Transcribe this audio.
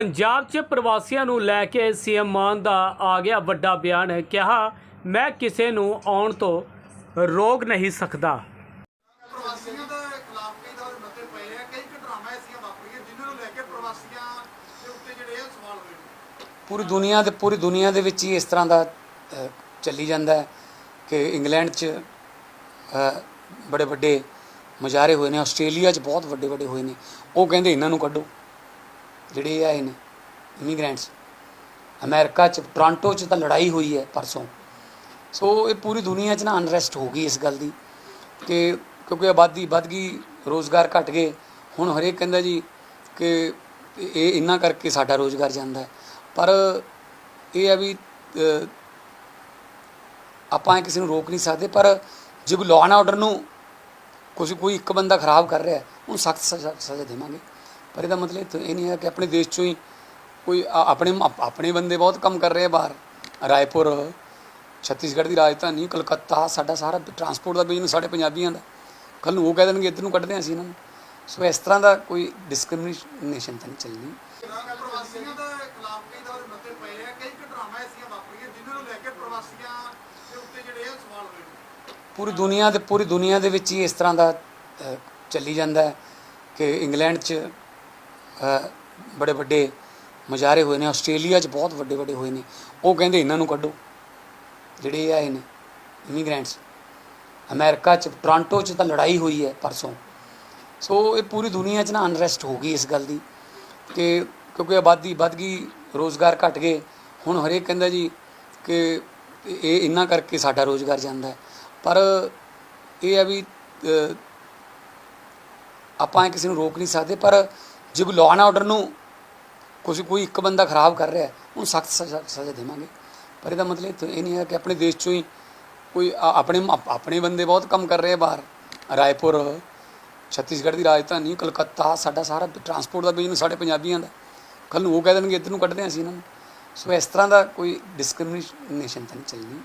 ਪੰਜਾਬ 'ਚ ਪ੍ਰਵਾਸੀਆਂ ਨੂੰ ਲੈ ਕੇ ਸੀਐਮ ਮਾਨ ਦਾ ਆ ਗਿਆ ਵੱਡਾ ਬਿਆਨ ਕਿਹਾ ਮੈਂ ਕਿਸੇ ਨੂੰ ਆਉਣ ਤੋਂ ਰੋਕ ਨਹੀਂ ਸਕਦਾ। ਪ੍ਰਵਾਸੀਆਂ ਦੇ ਖਿਲਾਫ ਕਈ ਦੌਰ ਮਤੇ ਪਏ ਆ ਕਈ ਘਟਨਾਵਾਂ ਐਸੀਆਂ ਵਾਪਰੀਆਂ ਜਿਨ੍ਹਾਂ ਨੂੰ ਲੈ ਕੇ ਪ੍ਰਵਾਸੀਆਂ ਦੇ ਉੱਤੇ ਜਿਹੜੇ ਆ ਸਵਾਲ ਹੋਏ ਨੇ ਪੂਰੀ ਦੁਨੀਆ ਦੇ ਪੂਰੀ ਦੁਨੀਆ ਦੇ ਵਿੱਚ ਹੀ ਇਸ ਤਰ੍ਹਾਂ ਦਾ ਅ, ਚੱਲੀ ਜਾਂਦਾ ਹੈ ਕਿ ਇੰਗਲੈਂਡ 'ਚ ਅ, ਬੜੇ ਵੱਡੇ ਮੁਜ਼ਾਹਰੇ ਹੋਏ ਨੇ ਆਸਟ੍ਰੇਲੀਆ 'ਚ ਬਹੁਤ ਵੱਡੇ ਵੱਡੇ ਹੋਏ ਨੇ। ਉਹ ਕਹਿੰਦੇ ਇਹਨਾਂ ਨੂੰ ਕੱਢੋ। ਜਿਹੜੇ ਇਹ ਆਏ ਨੇ ਇਮੀਗ੍ਰੈਂਟਸ ਅਮਰੀਕਾ 'ਚ, ਟੋਰਾਂਟੋ 'ਚ ਤਾਂ ਲੜਾਈ ਹੋਈ ਹੈ ਪਰਸੋਂ। ਸੋ ਇਹ ਪੂਰੀ ਦੁਨੀਆ 'ਚ ਨਾ ਅਨਰੈਸਟ ਹੋ ਗਈ ਇਸ ਗੱਲ ਦੀ ਕਿ ਕਿਉਂਕਿ ਆਬਾਦੀ ਵੱਧ ਗਈ, ਰੋਜ਼ਗਾਰ ਘਟ ਗਏ। ਹੁਣ ਹਰੇਕ ਕਹਿੰਦਾ ਜੀ ਕਿ ਇਹ ਇੰਨਾ ਕਰਕੇ ਸਾਡਾ ਰੋਜ਼ਗਾਰ ਜਾਂਦਾ ਪਰ ਇਹ ਆ ਵੀ ਆਪਾਂ ਕਿਸੇ ਨੂੰ ਰੋਕ ਨਹੀਂ ਸਕਦੇ, ਪਰ ਜੇ ਕੋਈ ਲਾਅ ਐਂਡ ਆਰਡਰ ਨੂੰ ਕੁਝ ਕੋਈ ਇੱਕ ਬੰਦਾ ਖਰਾਬ ਕਰ ਰਿਹਾ ਉਹਨੂੰ ਸਖਤ ਸਜ਼ਾ ਸਜ਼ਾ ਦੇਵਾਂਗੇ। ਪਰ ਇਹਦਾ ਮਤਲਬ ਇਹ ਨਹੀਂ ਹੈ ਕਿ ਆਪਣੇ ਦੇਸ਼ ਚੋਂ ਹੀ ਕੋਈ ਆ- ਆਪਣੇ ਆਪ- ਆਪਣੇ ਬੰਦੇ ਬਹੁਤ ਕੰਮ ਕਰ ਰਹੇ ਆ ਬਾਹਰ। ਰਾਏਪੁਰ ਛੱਤੀਸਗੜ੍ਹ ਦੀ ਰਾਜਧਾਨੀ ਕਲਕੱਤਾ ਸਾਡਾ ਸਾਰਾ ਟਰਾਂਸਪੋਰਟ ਦਾ ਬਿਜ਼ਨਸ ਸਾਡੇ ਪੰਜਾਬੀਆਂ ਦਾ। ਕੱਲ ਨੂੰ ਉਹ ਕਹਿ ਦੇਣਗੇ ਇੱਧਰ ਨੂੰ ਕੱਢਦੇ ਹਾਂ ਅਸੀਂ ਇਹਨਾਂ ਨੂੰ। ਸੋ ਇਸ ਤਰ੍ਹਾਂ ਦਾ ਕੋਈ ਡਿਸਕ੍ਰਿਮੀਨੇਸ਼ਨ ਤਾਂ ਨਹੀਂ ਚੱਲਣੀ। ਪ੍ਰਵਾਸੀਆਂ ਦੇ ਖਿਲਾਫ ਕਈ ਦੌਰ ਮਤੇ ਪਏ ਆ। ਕਈ ਘਟਨਾਵਾਂ ਐਸੀਆਂ ਵਾਪਰੀਆਂ ਜਿਨ੍ਹਾਂ ਨੂੰ ਲੈ ਕੇ ਪ੍ਰਵਾਸੀਆਂ ਦੇ ਉੱਤੇ ਜਿਹੜੇ ਆ ਸਵਾਲ ਹੋਏ ਨੇ। ਪੂਰੀ ਦੁਨੀਆ ਦੇ ਪੂਰੀ ਦੁਨੀਆ ਦੇ ਵਿੱਚ ਹੀ ਇਸ ਤਰ੍ਹਾਂ ਦਾ ਚੱਲੀ ਜਾਂਦਾ ਹੈ ਕਿ ਇੰਗਲੈਂਡ 'ਚ ਬੜੇ ਵੱਡੇ ਮੁਜ਼ਾਹਰੇ ਹੋਏ ਨੇ, ਆਸਟ੍ਰੇਲੀਆ 'ਚ ਬਹੁਤ ਵੱਡੇ ਵੱਡੇ ਹੋਏ ਨੇ। ਉਹ ਕਹਿੰਦੇ ਇਹਨਾਂ ਨੂੰ ਕੱਢੋ। ਜਿਹੜੇ ਇਹ ਆਏ ਨੇ ਇਮੀਗ੍ਰੈਂਟਸ ਅਮਰੀਕਾ 'ਚ, ਟੋਰਾਂਟੋ 'ਚ ਤਾਂ ਲੜਾਈ ਹੋਈ ਹੈ ਪਰਸੋਂ। ਸੋ ਇਹ ਪੂਰੀ ਦੁਨੀਆ 'ਚ ਨਾ ਅਨਰੈਸਟ ਹੋ ਗਈ ਇਸ ਗੱਲ ਦੀ। ਕਿ ਕਿਉਂਕਿ ਆਬਾਦੀ ਵੱਧ ਗਈ, ਰੋਜ਼ਗਾਰ ਘਟ ਗਏ। ਹੁਣ ਹਰੇਕ ਕਹਿੰਦਾ ਜੀ ਕਿ ਇਹ ਇੰਨਾ ਕਰਕੇ ਸਾਡਾ ਰੋਜ਼ਗਾਰ ਜਾਂਦਾ ਹੈ। ਪਰ ਇਹ ਆ ਵੀ ਆਪਾਂ ਕਿਸੇ ਨੂੰ ਰੋਕ ਨਹੀਂ ਸਕਦੇ। ਪਰ ਜੇ ਕੋਈ ਲਾਅ ਐਂਡ ਆਰਡਰ ਨੂੰ ਕੁਝ ਕੋਈ ਇੱਕ ਬੰਦਾ ਖਰਾਬ ਕਰ ਰਿਹਾ ਉਹਨੂੰ ਸਖਤ ਸਜ਼ਾ ਸਜ਼ਾ ਦੇਵਾਂਗੇ। ਪਰ ਇਹਦਾ ਮਤਲਬ ਇਹ ਇਹ ਨਹੀਂ ਹੈ ਕਿ ਆਪਣੇ ਦੇਸ਼ ਚੋਂ ਹੀ ਕੋਈ ਆਪਣੇ ਆਪਣੇ ਬੰਦੇ ਬਹੁਤ ਕੰਮ ਕਰ ਰਹੇ ਆ ਬਾਹਰ। ਰਾਏਪੁਰ, ਛੱਤੀਸਗੜ੍ਹ ਦੀ ਰਾਜਧਾਨੀ, ਕਲਕੱਤਾ, ਸਾਡਾ ਸਾਰਾ ਟਰਾਂਸਪੋਰਟ ਦਾ ਬਿਜ਼ਨਸ ਸਾਡੇ ਪੰਜਾਬੀਆਂ ਦਾ। ਕੱਲ ਨੂੰ ਉਹ ਕਹਿ ਦੇਣਗੇ, ਇੱਧਰ ਨੂੰ ਕੱਢਦੇ ਹਾਂ ਅਸੀਂ ਇਹਨਾਂ ਨੂੰ। ਸੋ ਇਸ ਤਰ੍ਹਾਂ ਦਾ ਕੋਈ ਡਿਸਕ੍ਰਿਮੀਨੇਸ਼ਨ ਤਾਂ ਨਹੀਂ ਚੱਲਣੀ।